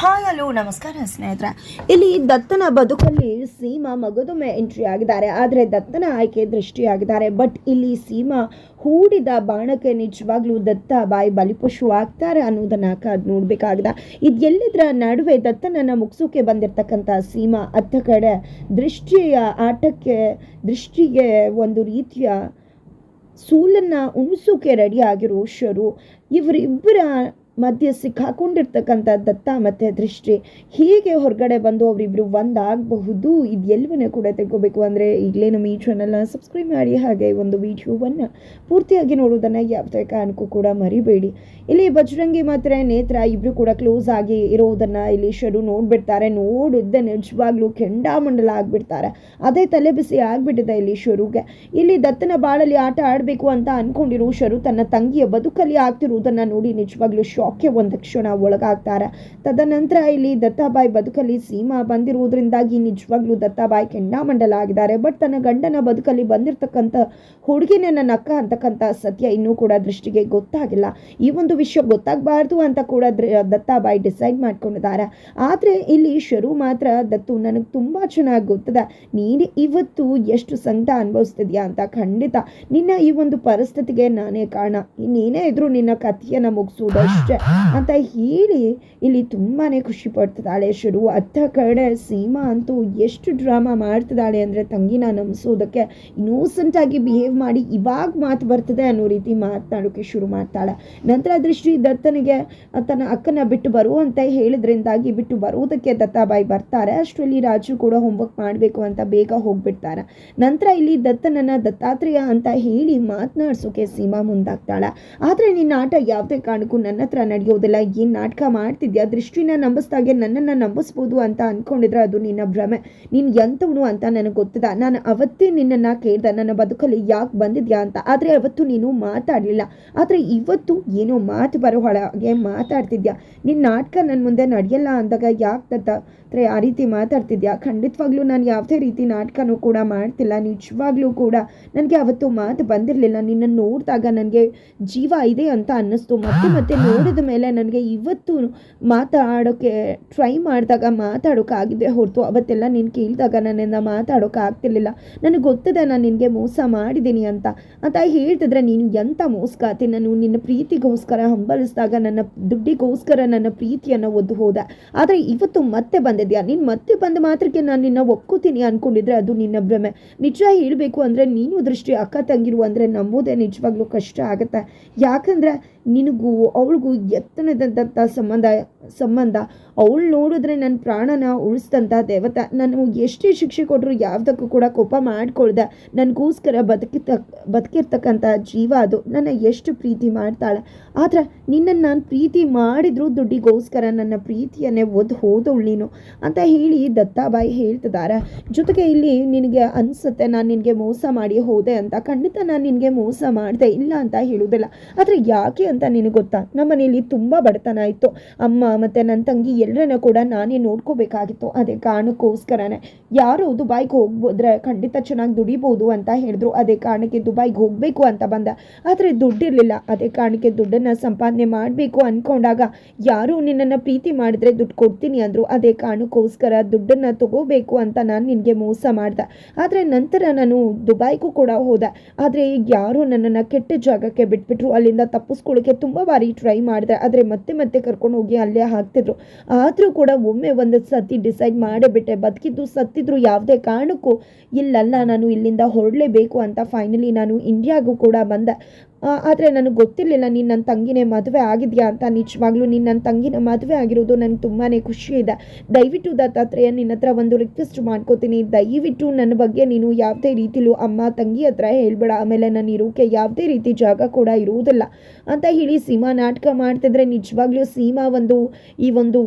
Hi, hello, ನಮಸ್ಕಾರ ಸ್ನೇಹಿತರೆ. ಇಲ್ಲಿ ದತ್ತನ ಬದುಕಲ್ಲಿ ಸೀಮಾ ಮಗದೊಮ್ಮೆ ಎಂಟ್ರಿ ಆಗಿದ್ದಾರೆ. ಆದರೆ ದತ್ತನ ಆಯ್ಕೆ ದೃಷ್ಟಿಯಾಗಿದ್ದಾರೆ. ಬಟ್ ಇಲ್ಲಿ ಸೀಮಾ ಹೂಡಿದ ಬಾಣಕ್ಕೆ ನಿಜವಾಗ್ಲೂ ದತ್ತ ಬಾಯಿ ಬಲಿಪಶು ಆಗ್ತಾರೆ ಅನ್ನೋದನ್ನ ಕಾದ್ ನೋಡ್ಬೇಕಾಗಿದೆ. ಇದೆಲ್ಲದರ ನಡುವೆ ದತ್ತನನ್ನ ಮುಗಿಸೋಕೆ ಬಂದಿರತಕ್ಕಂಥ ಸೀಮಾ ಅತ್ತ ಕಡೆ ದೃಷ್ಟಿಯ ಆಟಕ್ಕೆ, ದೃಷ್ಟಿಗೆ ಒಂದು ರೀತಿಯ ಸೂಲನ್ನ ಉಣಿಸೋಕೆ ರೆಡಿ ಆಗಿರೋ ಶರು. ಇವರಿಬ್ಬರ ಮಧ್ಯೆ ಸಿಕ್ಕಾಕೊಂಡಿರ್ತಕ್ಕಂಥ ದತ್ತ ಮತ್ತು ದೃಷ್ಟಿ ಹೀಗೆ ಹೊರಗಡೆ ಬಂದು ಅವರಿಬ್ಬರು ಒಂದಾಗಬಹುದು. ಇದೆಲ್ಲವನ್ನ ಕೂಡ ತಿಳ್ಕೊಬೇಕು ಅಂದರೆ ಈಗಲೇ ನಮ್ಮ ಈ ಚಾನಲ್ನ ಸಬ್ಸ್ಕ್ರೈಬ್ ಮಾಡಿ ಹಾಗೆ ಒಂದು ವಿಡಿಯೋವನ್ನು ಪೂರ್ತಿಯಾಗಿ ನೋಡೋದನ್ನು ಯಾವುದೇ ಕಾರಣಕ್ಕೂ ಕೂಡ ಮರಿಬೇಡಿ. ಇಲ್ಲಿ ಬಜರಂಗಿ ಮಾತ್ರ ನೇತ್ರ ಇಬ್ಬರು ಕೂಡ ಕ್ಲೋಸ್ ಆಗಿ ಇರೋದನ್ನು ಇಲ್ಲಿ ಶರು ನೋಡಿಬಿಡ್ತಾರೆ. ನೋಡಿದ್ದೆ ನಿಜವಾಗ್ಲೂ ಕೆಂಡಾಮಂಡಲ ಆಗಿಬಿಡ್ತಾರೆ. ಅದೇ ತಲೆ ಬಿಸಿ ಆಗಿಬಿಟ್ಟಿದೆ ಇಲ್ಲಿ ಶರುಗೆ. ಇಲ್ಲಿ ದತ್ತನ ಬಾಳಲ್ಲಿ ಆಟ ಆಡಬೇಕು ಅಂತ ಅಂದ್ಕೊಂಡಿರೋ ಶರು ತನ್ನ ತಂಗಿಯ ಬದುಕಲ್ಲಿ ಆಗ್ತಿರುವುದನ್ನು ನೋಡಿ ನಿಜವಾಗ್ಲೂ ಶಾಕ್ಗೆ ಒಂದು ಕ್ಷಣ ಒಳಗಾಗ್ತಾರೆ. ತದನಂತರ ಇಲ್ಲಿ ದತ್ತಾಬಾಯಿ ಬದುಕಲ್ಲಿ ಸೀಮಾ ಬಂದಿರುವುದರಿಂದಾಗಿ ನಿಜವಾಗ್ಲೂ ದತ್ತಾಬಾಯಿ ಕೆಂಡಾಮಂಡಲ ಆಗಿದ್ದಾರೆ ಬಟ್ ತನ್ನ ಗಂಡನ ಬದುಕಲ್ಲಿ ಬಂದಿರತಕ್ಕಂಥ ಹುಡುಗಿನ ಅಕ್ಕ ಅಂತಕ್ಕಂಥ ಸತ್ಯ ಇನ್ನೂ ಕೂಡ ದೃಷ್ಟಿಗೆ ಗೊತ್ತಾಗಿಲ್ಲ. ಈ ಒಂದು ವಿಷಯ ಗೊತ್ತಾಗಬಾರ್ದು ಅಂತ ಕೂಡ ದತ್ತಾಬಾಯಿ ಡಿಸೈಡ್ ಮಾಡ್ಕೊಂಡಿದ್ದಾರೆ. ಆದರೆ ಇಲ್ಲಿ ಶರು ಮಾತ್ರ, ದತ್ತು ನನಗೆ ತುಂಬ ಚೆನ್ನಾಗಿ ಗೊತ್ತದೆ. ನೀನು ಇವತ್ತು ಎಷ್ಟು ಸಂಕಟ ಅನುಭವಿಸ್ತಿದ್ಯಾ ಅಂತ ಖಂಡಿತ ನಿನ್ನ ಈ ಒಂದು ಪರಿಸ್ಥಿತಿಗೆ ನಾನೇ ಕಾರಣ. ನೀನೇ ಇದ್ರು ನಿನ್ನ ಕಥೆಯನ್ನು ಮುಗಿಸುವುದಷ್ಟೇ ಅಂತ ಹೇಳಿ ಇಲ್ಲಿ ತುಂಬಾ ಖುಷಿ ಪಡ್ತಿದ್ದಾಳೆ ಶುರು. ಅತ್ತ ಕಡೆ ಸೀಮಾ ಅಂತೂ ಎಷ್ಟು ಡ್ರಾಮಾ ಮಾಡ್ತಿದ್ದಾಳೆ ಅಂದರೆ ತಂಗಿನ ನಂಬಿಸೋದಕ್ಕೆ ಇನ್ನೋಸೆಂಟಾಗಿ ಬಿಹೇವ್ ಮಾಡಿ ಇವಾಗ ಮಾತು ಬರ್ತದೆ ಅನ್ನೋ ರೀತಿ ಮಾತನಾಡೋಕ್ಕೆ ಶುರು ಮಾಡ್ತಾಳೆ. ನಂತರ ದೃಷ್ಟಿ ದತ್ತನಿಗೆ, ತನ್ನ ಅಕ್ಕನ ಬಿಟ್ಟು ಬರು ಅಂತ ಹೇಳಿದ್ರಿಂದಾಗಿ ಬಿಟ್ಟು ಬರುವುದಕ್ಕೆ ದತ್ತಾಬಾಯಿ ಬರ್ತಾರೆ. ಅಷ್ಟರಲ್ಲಿ ರಾಜು ಕೂಡ ಹೋಮ್ವರ್ಕ್ ಮಾಡಬೇಕು ಅಂತ ಬೇಗ ಹೋಗ್ಬಿಡ್ತಾರೆ ನಂತರ ಇಲ್ಲಿ ದತ್ತನನ್ನು ದತ್ತಾತ್ರೇಯ ಅಂತ ಹೇಳಿ ಮಾತನಾಡ್ಸೋಕೆ ಸೀಮಾ ಮುಂದಾಗ್ತಾಳೆ. ಆದರೆ ನಿನ್ನ ಆಟ ಯಾವುದೇ ಕಾರಣಕ್ಕೂ ನನ್ನ ಹತ್ರ ನಡೆಯೋದಿಲ್ಲ, ಏನು ನಾಟಕ ಮಾಡ್ತಿದ್ಯಾ? ದೃಷ್ಟಿನ ನಂಬಿಸ್ದಾಗೆ ನನ್ನನ್ನು ನಂಬಿಸ್ಬೋದು ಅಂತ ಅಂದ್ಕೊಂಡಿದ್ರೆ ಅದು ನಿನ್ನ ಭ್ರಮೆ. ನೀನು ಎಂಥವನು ಅಂತ ನನಗೆ ಗೊತ್ತಿದೆ ನಾನು ಅವತ್ತೇ ನಿನ್ನನ್ನು ಕೇಳ್ದೆ, ನನ್ನ ಬದುಕಲ್ಲಿ ಯಾಕೆ ಬಂದಿದ್ಯಾ ಅಂತ. ಆದರೆ ಅವತ್ತು ನೀನು ಮಾತಾಡಲಿಲ್ಲ. ಆದರೆ ಇವತ್ತು ಏನೋ ಮಾತು ಬರೋ ಹಾಗೆ ಮಾತಾಡ್ತಿದ್ಯಾ? ನಿನ್ನ ನಾಟಕ ನನ್ನ ಮುಂದೆ ನಡೆಯಲ್ಲ ಅಂದಾಗ ಯಾಕೆ ದತ್ತಾತ್ರೇಯ ಆ ರೀತಿ ಮಾತಾಡ್ತಿದ್ಯಾ? ಖಂಡಿತವಾಗ್ಲೂ ನಾನು ಯಾವುದೇ ರೀತಿ ನಾಟಕನೂ ಕೂಡ ಮಾಡ್ತಿಲ್ಲ. ನಿಜವಾಗ್ಲೂ ಕೂಡ ನನಗೆ ಅವತ್ತು ಮಾತು ಬಂದಿರಲಿಲ್ಲ. ನಿನ್ನನ್ನು ನೋಡಿದಾಗ ನನಗೆ ಜೀವ ಇದೆ ಅಂತ ಅನ್ನಿಸ್ತು. ಮತ್ತೆ ಮತ್ತೆ ನೋಡಿದ ಮೇಲೆ ನನಗೆ ಇವತ್ತು ಮಾತಾಡೋಕ್ಕೆ ಟ್ರೈ ಮಾಡಿದಾಗ ಮಾತಾಡೋಕ್ಕಾಗಿದೆ ಹೊರತು ಅವತ್ತೆಲ್ಲ ನೀನು ಕೇಳಿದಾಗ ನನ್ನಿಂದ ಮಾತಾಡೋಕೆ ಆಗ್ತಿರ್ಲಿಲ್ಲ ನನಗೆ ಗೊತ್ತಿದೆ ನಾನು ನಿನಗೆ ಮೋಸ ಮಾಡಿದ್ದೀನಿ ಅಂತ. ಅಂತ ಹೇಳ್ತಿದ್ರೆ, ನೀನು ಎಂಥ ಮೋಸ್ಕಾತಿ ನಾನು ನಿನ್ನ ಪ್ರೀತಿಗೋಸ್ಕರ ಹಂಬಲಿಸಿದಾಗ ನನ್ನ ದುಡ್ಡಿಗೋಸ್ಕರ ನನ್ನ ಪ್ರೀತಿಯನ್ನು ಒದ್ದು ಹೋದೆ. ಆದರೆ ಇವತ್ತು ಮತ್ತೆ ಬಂದಿದ್ಯಾ? ನೀನು ಮತ್ತೆ ಬಂದ ಮಾತ್ರಕ್ಕೆ ನಾನು ನಿನ್ನ ಒಪ್ಕೋತೀನಿ ಅಂದ್ಕೊಂಡಿದ್ರೆ ಅದು ನಿನ್ನ ಭ್ರಮೆ. ನಿಜ ಹೇಳಬೇಕು ಅಂದರೆ, ನೀನು ದೃಷ್ಟಿ ಅಕ್ಕ ತಂಗಿರು ಅಂದರೆ ನಂಬೋದೇ ನಿಜವಾಗ್ಲೂ ಕಷ್ಟ ಆಗುತ್ತೆ. ಯಾಕಂದರೆ ನಿನಗೂ ಅವಳಿಗೂ ಎತ್ತನದಂಥ ಸಂಬಂಧ ಸಂಬಂಧ ಅವಳು ನೋಡಿದ್ರೆ ನನ್ನ ಪ್ರಾಣನ ಉಳಿಸ್ದಂಥ ದೇವತ, ನಾನು ಎಷ್ಟೇ ಶಿಕ್ಷೆ ಕೊಟ್ಟರು ಯಾವುದಕ್ಕೂ ಕೂಡ ಕೋಪ ಮಾಡ್ಕೊಳ್ದೆ. ನನಗೋಸ್ಕರ ಬದುಕಿತ, ಬದುಕಿರ್ತಕ್ಕಂಥ ಜೀವ ಅದು. ನನ್ನ ಎಷ್ಟು ಪ್ರೀತಿ ಮಾಡ್ತಾಳೆ. ಆದರೆ ನಿನ್ನನ್ನು ನಾನು ಪ್ರೀತಿ ಮಾಡಿದ್ರು ದುಡ್ಡಿಗೋಸ್ಕರ ನನ್ನ ಪ್ರೀತಿಯನ್ನೇ ಒದ್ದು ಹೋದವಳು ನೀನು ಅಂತ ಹೇಳಿ ದತ್ತಾಬಾಯಿ ಹೇಳ್ತಿದ್ದಾರೆ. ಜೊತೆಗೆ ಇಲ್ಲಿ ನಿನಗೆ ಅನಿಸುತ್ತೆ, ನಾನು ನಿನಗೆ ಮೋಸ ಮಾಡಿ ಹೋದೆ ಅಂತ. ಖಂಡಿತ ನಾನು ನಿನಗೆ ಮೋಸ ಮಾಡಿದೆ ಇಲ್ಲ ಅಂತ ಹೇಳುವುದಿಲ್ಲ ಆದರೆ ಯಾಕೆ ಅಂತ ನಿನಗೆ ಗೊತ್ತಾ? ನಮ್ಮ ಮನೆಯಲ್ಲಿ ತುಂಬ ಬಡತನ ಇತ್ತು. ಅಮ್ಮ ಮತ್ತು ನನ್ನ ತಂಗಿ ಎಲ್ಲರನ್ನ ಕೂಡ ನಾನೇ ನೋಡ್ಕೋಬೇಕಾಗಿತ್ತು. ಅದೇ ಕಾರಣಕ್ಕೋಸ್ಕರನೇ ಯಾರು ದುಬೈಗೆ ಹೋಗ್ಬೋದ್ರೆ ಖಂಡಿತ ಚೆನ್ನಾಗಿ ದುಡಿಬೋದು ಅಂತ ಹೇಳಿದ್ರು. ಅದೇ ಕಾರಣಕ್ಕೆ ದುಬೈಗೆ ಹೋಗಬೇಕು ಅಂತ ಬಂದ. ಆದರೆ ದುಡ್ಡಿರಲಿಲ್ಲ. ಅದೇ ಕಾರಣಕ್ಕೆ ದುಡ್ಡನ್ನು ಸಂಪಾದನೆ ಮಾಡಬೇಕು ಅಂದ್ಕೊಂಡಾಗ ಯಾರು ನಿನ್ನನ್ನು ಪ್ರೀತಿ ಮಾಡಿದ್ರೆ ದುಡ್ಡು ಕೊಡ್ತೀನಿ ಅಂದರು. ಅದೇ ಕಾರಣಕ್ಕೋಸ್ಕರ ದುಡ್ಡನ್ನು ತಗೋಬೇಕು ಅಂತ ನಾನು ನಿನಗೆ ಮೋಸ ಮಾಡ್ದೆ. ಆದರೆ ನಂತರ ನಾನು ದುಬೈಗೂ ಕೂಡ ಹೋದೆ. ಆದರೆ ಈಗ ಯಾರು ನನ್ನನ್ನು ಕೆಟ್ಟ ಜಾಗಕ್ಕೆ ಬಿಟ್ಬಿಟ್ರು. ಅಲ್ಲಿಂದ ತಪ್ಪಿಸ್ಕೊಳ್ಳೋಕ್ಕೆ ತುಂಬ ಬಾರಿ ಟ್ರೈ ಮಾಡಿದೆ. ಆದರೆ ಮತ್ತೆ ಮತ್ತೆ ಕರ್ಕೊಂಡು ಹೋಗಿ ಅಲ್ಲೇ ಹಾಕ್ತಿದ್ರು. ಆದರೂ ಕೂಡ ಒಮ್ಮೆ ಒಂದು ಸತಿ ಡಿಸೈಡ್ ಮಾಡಿಬಿಟ್ಟೆ, ಬದುಕಿದ್ದು ಸತ್ತಿದ್ರು ಯಾವುದೇ ಕಾರಣಕ್ಕೂ ಇಲ್ಲಲ್ಲ, ನಾನು ಇಲ್ಲಿಂದ ಹೊರಡಲೇಬೇಕು ಅಂತ ಫೈನಲಿ ನಾನು ಇಂಡಿಯಾಗೂ ಕೂಡ ಬಂದೆ. ಆದರೆ ನನಗೆ ಗೊತ್ತಿರಲಿಲ್ಲ, ನೀನು ನನ್ನ ತಂಗಿನೇ ಮದುವೆ ಆಗಿದೆಯಾ ಅಂತ. ನಿಜವಾಗ್ಲೂ ನೀನು ನನ್ನ ತಂಗಿನ ಮದುವೆ ಆಗಿರೋದು ನನಗೆ ತುಂಬಾ ಖುಷಿ ಇದೆ. ದಯವಿಟ್ಟು ದತ್ತಾತ್ರೇಯ ನಿನ್ನ ಹತ್ರ ಒಂದು ರಿಕ್ವೆಸ್ಟ್ ಮಾಡ್ಕೋತೀನಿ. ದಯವಿಟ್ಟು ನನ್ನ ಬಗ್ಗೆ ನೀನು ಯಾವುದೇ ರೀತಿಲೂ ಅಮ್ಮ, ತಂಗಿ ಹತ್ರ ಹೇಳ್ಬೇಡ. ಆಮೇಲೆ ನಾನು ಇರೋಕೆ ಯಾವುದೇ ರೀತಿ ಜಾಗ ಕೂಡ ಇರುವುದಿಲ್ಲ ಅಂತ ಹೇಳಿ ಸೀಮಾ ನಾಟಕ ಮಾಡ್ತಿದ್ರೆ ನಿಜವಾಗ್ಲೂ ಸೀಮಾ ಒಂದು ಈ ಒಂದು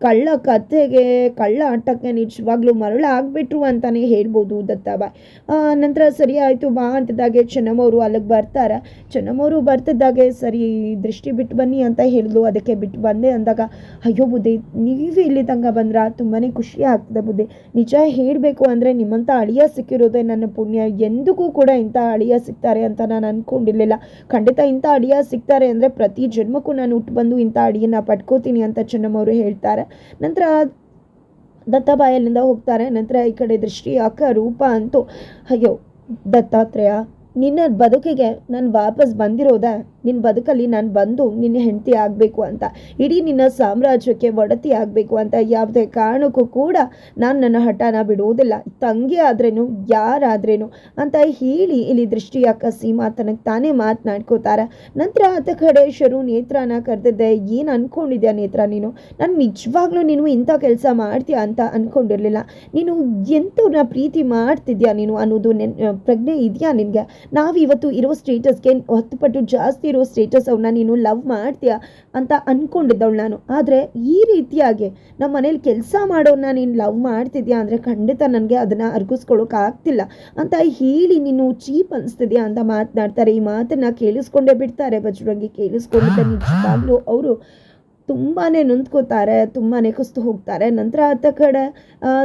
ಕಳ್ಳ ಕಥೆಗೆ ಕಳ್ಳ ಆಟಕ್ಕೆ ನಿಜವಾಗ್ಲೂ ಮರಳು ಆಗ್ಬಿಟ್ರು ಅಂತಲೇ ಹೇಳ್ಬೋದು ದತ್ತಾಬಾಯ್. ನಂತರ ಸರಿ ಆಯಿತು ಬಾ ಅಂತದಾಗೆ ಚೆನ್ನಮ್ಮವರು ಅಲ್ಲಿಗೆ ಬರ್ತಾರೆ. ಚೆನ್ನಮ್ಮವರು ಬರ್ತಿದ್ದಾಗೆ ಸರಿ ದೃಷ್ಟಿ ಬಿಟ್ಟು ಬನ್ನಿ ಅಂತ ಹೇಳಿದ್ಲು. ಅದಕ್ಕೆ ಬಿಟ್ಟು ಬಂದೆ ಅಂದಾಗ, ಅಯ್ಯೋ ಬುದ್ಧಿ, ನೀವು ಇಲ್ಲಿ ತನಕ ಬಂದ್ರೆ? ತುಂಬಾ ಖುಷಿ ಆಗ್ತದೆ ಬುದ್ಧಿ. ನಿಜ ಹೇಳಬೇಕು ಅಂದರೆ ನಿಮ್ಮಂಥ ಅಳಿಯ ಸಿಕ್ಕಿರೋದೆ ನನ್ನ ಪುಣ್ಯ. ಎಂದಿಗೂ ಕೂಡ ಇಂಥ ಅಳಿಯ ಸಿಗ್ತಾರೆ ಅಂತ ನಾನು ಅಂದ್ಕೊಂಡಿರಲಿಲ್ಲ ಖಂಡಿತ ಇಂಥ ಅಳಿಯ ಸಿಗ್ತಾರೆ ಅಂದರೆ ಪ್ರತಿ ಜನ್ಮಕ್ಕೂ ನಾನು ಹುಟ್ಟು ಬಂದು ಇಂಥ ಅಡಿಯನ್ನು ಪಡ್ಕೋತೀನಿ ಅಂತ ಚೆನ್ನಮ್ಮವರು ಹೇಳ್ತಾರೆ. ನಂತರ ದತ್ತಾಬಾಯಿ ಅಲ್ಲಿಂದ ಹೋಗ್ತಾರೆ. ನಂತರ ಈ ಕಡೆ ದೃಷ್ಟಿ ಅಕ್ಕ ರೂಪ ಅಂತೂ ಅಯ್ಯೋ ದತ್ತಾತ್ರೇಯ ನಿನ್ನ ಬದುಕಿಗೆ ನಾನು ವಾಪಸ್ ಬಂದಿರೋದ? ನಿನ್ನ ಬದುಕಲ್ಲಿ ನಾನು ಬಂದು ನಿನ್ನ ಹೆಂಡತಿ ಆಗಬೇಕು ಅಂತ, ಇಡೀ ನಿನ್ನ ಸಾಮ್ರಾಜ್ಯಕ್ಕೆ ಒಡತಿ ಆಗಬೇಕು ಅಂತ ಯಾವುದೇ ಕಾರಣಕ್ಕೂ ಕೂಡ ನಾನು ನನ್ನ ಹಠನ ಬಿಡುವುದಿಲ್ಲ. ತಂಗಿ ಆದ್ರೇನು ಯಾರಾದ್ರೇನು ಅಂತ ಹೇಳಿ ಇಲ್ಲಿ ದೃಷ್ಟಿಯ ಕಸಿ ಮಾತನಗೆ ತನಗೆ ತಾನೇ ಮಾತನಾಡ್ಕೋತಾರೆ. ನಂತರ ಆತ ಕಡೆ ಶರು ನೇತ್ರನ ಕರೆದಿದ್ದೆ, ಏನು ಅಂದ್ಕೊಂಡಿದ್ಯಾ ನೇತ್ರ ನೀನು? ನಾನು ನಿಜವಾಗ್ಲೂ ನೀನು ಇಂಥ ಕೆಲಸ ಮಾಡ್ತೀಯ ಅಂತ ಅಂದ್ಕೊಂಡಿರಲಿಲ್ಲ ನೀನು ಎಂಥವ್ರನ್ನ ಪ್ರೀತಿ ಮಾಡ್ತಿದ್ಯಾ ನೀನು ಅನ್ನೋದು ನೆನ್, ಪ್ರಜ್ಞೆ ಇದೆಯಾ ನಿನಗೆ? ನಾವಿವತ್ತು ಇರೋ ಸ್ಟೇಟಸ್ಗೆ ಹತ್ತು ಪಟ್ಟು ಜಾಸ್ತಿ ಇರೋ ಸ್ಟೇಟಸ್ ಅವನ್ನ ನೀನು ಲವ್ ಮಾಡ್ತೀಯಾ ಅಂತ ಅಂದ್ಕೊಂಡಿದ್ದವಳು ನಾನು. ಆದರೆ ಈ ರೀತಿಯಾಗಿ ನಮ್ಮ ಮನೇಲಿ ಕೆಲಸ ಮಾಡೋನ್ನ ನೀನು ಲವ್ ಮಾಡ್ತಿದ್ಯಾ ಅಂದರೆ ಖಂಡಿತ ನನಗೆ ಅದನ್ನು ಅರ್ಗಿಸ್ಕೊಳ್ಳೋಕೆ ಆಗ್ತಿಲ್ಲ ಅಂತ ಹೇಳಿ ನೀನು ಚೀಪ್ ಅನಿಸ್ತಿದ್ಯಾ ಅಂತ ಮಾತನಾಡ್ತಾರೆ. ಈ ಮಾತನ್ನು ಕೇಳಿಸ್ಕೊಂಡೇ ಬಿಡ್ತಾರೆ ಬಜರಂಗಿ ಕೇಳಿಸ್ಕೊಂಡಿದ್ದ ನಿಜವಾಗ್ಲೂ ಅವರು ತುಂಬಾ ನೊಂದ್ಕೋತಾರೆ ತುಂಬಾ ಕುಸ್ತು ಹೋಗ್ತಾರೆ. ನಂತರ ಆತ ಕಡೆ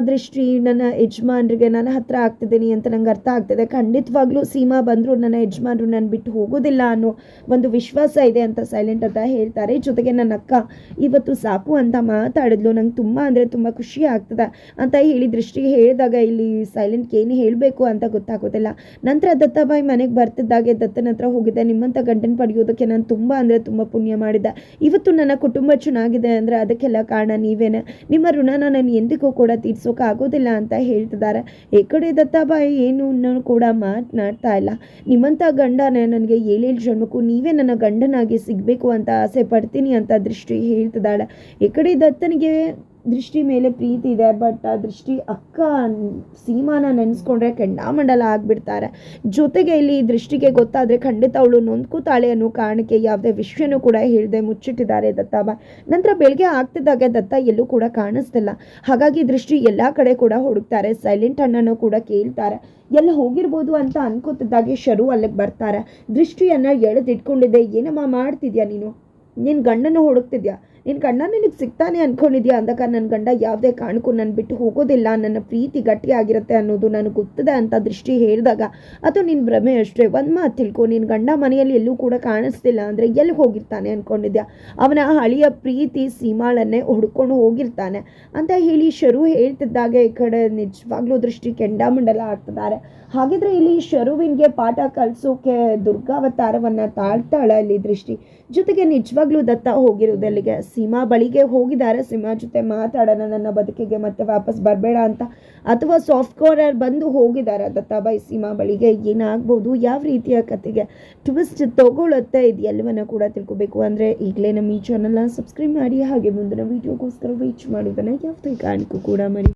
ದೃಷ್ಟಿ, ನನ್ನ ಯಜಮಾನ್ರಿಗೆ ನನ್ನ ಹತ್ರ ಆಗ್ತಿದ್ದೀನಿ ಅಂತ ನಂಗೆ ಅರ್ಥ ಆಗ್ತಿದೆ. ಖಂಡಿತವಾಗ್ಲೂ ಸೀಮಾ ಬಂದರೂ ನನ್ನ ಯಜಮಾನ್ರು ನನ್ನ ಬಿಟ್ಟು ಹೋಗೋದಿಲ್ಲ ಅನ್ನೋ ಒಂದು ವಿಶ್ವಾಸ ಇದೆ ಅಂತ ಸೈಲೆಂಟ್ ಅಂತ ಹೇಳ್ತಾರೆ. ಜೊತೆಗೆ ನನ್ನ ಅಕ್ಕ, ಇವತ್ತು ಸಾಕು ಅಂತ ಮಾತಾಡಿದ್ಲು. ನಂಗೆ ತುಂಬ ಅಂದರೆ ತುಂಬ ಖುಷಿ ಆಗ್ತದೆ ಅಂತ ಹೇಳಿ ದೃಷ್ಟಿಗೆ ಹೇಳಿದಾಗ ಇಲ್ಲಿ ಸೈಲೆಂಟ್ಗೆ ಏನು ಹೇಳಬೇಕು ಅಂತ ಗೊತ್ತಾಗೋದಿಲ್ಲ. ನಂತರ ದತ್ತಾಬಾಯಿ ಮನೆಗೆ ಬರ್ತಿದ್ದಾಗೆ ದತ್ತನ ಹತ್ರ ಹೋಗಿದ್ದೆ. ನಿಮ್ಮಂಥ ಗಂಟನ್ನು ಪಡೆಯೋದಕ್ಕೆ ನಾನು ತುಂಬ ಅಂದರೆ ತುಂಬ ಪುಣ್ಯ ಮಾಡಿದ್ದೆ. ಇವತ್ತು ನನ್ನ ಕುಟುಂಬ ಚೆನ್ನಾಗಿದೆ ಅಂದರೆ ಅದಕ್ಕೆಲ್ಲ ಕಾರಣ ನೀವೇನೆ. ನಿಮ್ಮ ಋಣನ ನಾನು ಎಂದಿಗೂ ಕೂಡ ತೀರ್ಸೋಕೆ ಆಗೋದಿಲ್ಲ ಅಂತ ಹೇಳ್ತಿದ್ದಾರೆ. ಈ ಕಡೆ ದತ್ತಾಬಾಯಿ ಏನು ಕೂಡ ಮಾತನಾಡ್ತಾ ಇಲ್ಲ. ನಿಮ್ಮಂಥ ಗಂಡನೇ ನನಗೆ ಏಳೇಳು ಜನ್ಮಕ್ಕೂ ನೀವೇ ನನ್ನ ಗಂಡನಾಗಿ ಸಿಗಬೇಕು ಅಂತ ಆಸೆ ಪಡ್ತೀನಿ ಅಂತ ದೃಷ್ಟಿ ಹೇಳ್ತಿದ್ದಾಳೆ. ಈ ದತ್ತನಿಗೆ ದೃಷ್ಟಿ ಮೇಲೆ ಪ್ರೀತಿ ಇದೆ ಬಟ್ ಆ ದೃಷ್ಟಿ ಅಕ್ಕ ಸೀಮಾನ ನೆನೆಸ್ಕೊಂಡ್ರೆ ಕೆಂಡಾಮಂಡಲ ಆಗಿಬಿಡ್ತಾರೆ. ಜೊತೆಗೆ ಇಲ್ಲಿ ದೃಷ್ಟಿಗೆ ಗೊತ್ತಾದರೆ ಖಂಡಿತ ಅವಳು ನೊಂದ್ಕೋತಾಳೆ ಅನ್ನೋ ಕಾರಣಕ್ಕೆ ಯಾವುದೇ ವಿಷಯನೂ ಕೂಡ ಹೇಳಿದೆ ಮುಚ್ಚಿಟ್ಟಿದ್ದಾರೆ ದತ್ತಾಬ ನಂತರ ಬೆಳಗ್ಗೆ ಆಗ್ತಿದ್ದಾಗ ದತ್ತ ಎಲ್ಲೂ ಕೂಡ ಕಾಣಿಸ್ತಿಲ್ಲ. ಹಾಗಾಗಿ ದೃಷ್ಟಿ ಎಲ್ಲ ಕಡೆ ಕೂಡ ಹುಡುಕ್ತಾರೆ ಸೈಲೆಂಟ್ ಅಣ್ಣನೂ ಕೂಡ ಕೇಳ್ತಾರೆ. ಎಲ್ಲ ಹೋಗಿರ್ಬೋದು ಅಂತ ಅನ್ಕೋತಿದ್ದಾಗೆ ಶರು ಅಲ್ಲಿಗೆ ಬರ್ತಾರೆ. ದೃಷ್ಟಿಯನ್ನು ಎಳೆದಿಟ್ಕೊಂಡಿದ್ದೆ, ಏನಮ್ಮ ಮಾಡ್ತಿದ್ಯಾ ನೀನು? ನಿನ್ನ ಗಂಡನ ಹುಡುಕ್ತಿದ್ಯಾ? ನಿನ್ನ ಗಂಡ ನಿನಗೆ ಸಿಗ್ತಾನೆ ಅಂದ್ಕೊಂಡಿದ್ಯಾ ಅಂದಾಗ ನನ್ನ ಗಂಡ ಯಾವುದೇ ಕಾರಣಕ್ಕೂ ನನ್ನ ಬಿಟ್ಟು ಹೋಗೋದಿಲ್ಲ. ನನ್ನ ಪ್ರೀತಿ ಗಟ್ಟಿಯಾಗಿರುತ್ತೆ ಅನ್ನೋದು ನನಗೆ ಗೊತ್ತದೆ ಅಂತ ದೃಷ್ಟಿ ಹೇಳಿದಾಗ, ಅದು ನಿನ್ನ ಭ್ರಮೆ ಅಷ್ಟೇ. ಒಂದು ಮಾತು ತಿಳ್ಕೊ. ನಿನ್ನ ಗಂಡ ಮನೆಯಲ್ಲಿ ಎಲ್ಲೂ ಕೂಡ ಕಾಣಿಸ್ತಿಲ್ಲ ಅಂದರೆ ಎಲ್ಲಿ ಹೋಗಿರ್ತಾನೆ ಅಂದ್ಕೊಂಡಿದ್ಯಾ ಅವನ ಹಳೆಯ ಪ್ರೀತಿ ಸೀಮಾಳನ್ನೇ ಹುಡ್ಕೊಂಡು ಹೋಗಿರ್ತಾನೆ. ಅಂತ ಹೇಳಿ ಶರು ಹೇಳ್ತಿದ್ದಾಗ. ಈ ಕಡೆ ನಿಜವಾಗ್ಲೂ ದೃಷ್ಟಿ ಕೆಂಡಾಮಂಡಲ ಆಗ್ತಿದ್ದಾರೆ ಹಾಗಿದ್ರೆ ಇಲ್ಲಿ ಶರುವಿನ್ಗೆ ಪಾಠ ಕಲಿಸೋಕೆ ದುರ್ಗಾವತಾರವನ್ನು ತಾಳ್ತಾಳೆ ಇಲ್ಲಿ ದೃಷ್ಟಿ. ಜೊತೆಗೆ ನಿಜವಾಗ್ಲೂ ದತ್ತ ಹೋಗಿರೋದಲ್ಲಿಗೆ ಸೀಮಾ ಬಳಿಗೆ ಹೋಗಿದ್ದಾರೆ. ಸೀಮಾ ಜೊತೆ ಮಾತಾಡೋಣ, ನನ್ನ ಬದುಕಿಗೆ ಮತ್ತೆ ವಾಪಸ್ ಬರಬೇಡ ಅಂತ. ಅಥವಾ ಸಾಫ್ಟ್ ಕಾರ್ನರ್ ಬಂದು ಹೋಗಿದ್ದಾರೆ. ದತ್ತಾಬಾಯಿ ಸೀಮಾ ಬಳಿಗೆ ಏನಾಗ್ಬೋದು? ಯಾವ ರೀತಿಯ ಕತೆಗೆ ಟ್ವಿಸ್ಟ್ ತಗೊಳುತ್ತೆ ಇದು ಎಲ್ಲವನ್ನ ಕೂಡ ತಿಳ್ಕೊಬೇಕು. ಅಂದರೆ ಈಗಲೇ ನಮ್ಮ ಈ ಚಾನಲ್ನ ಸಬ್ಸ್ಕ್ರೈಬ್ ಮಾಡಿ, ಹಾಗೆ ಮುಂದಿನ ವೀಡಿಯೋಗೋಸ್ಕರ ರೀಚ್ ಮಾಡೋದನ್ನು ಯಾವುದೇ ಕಾರಣಕ್ಕೂ ಕೂಡ ಮರಿ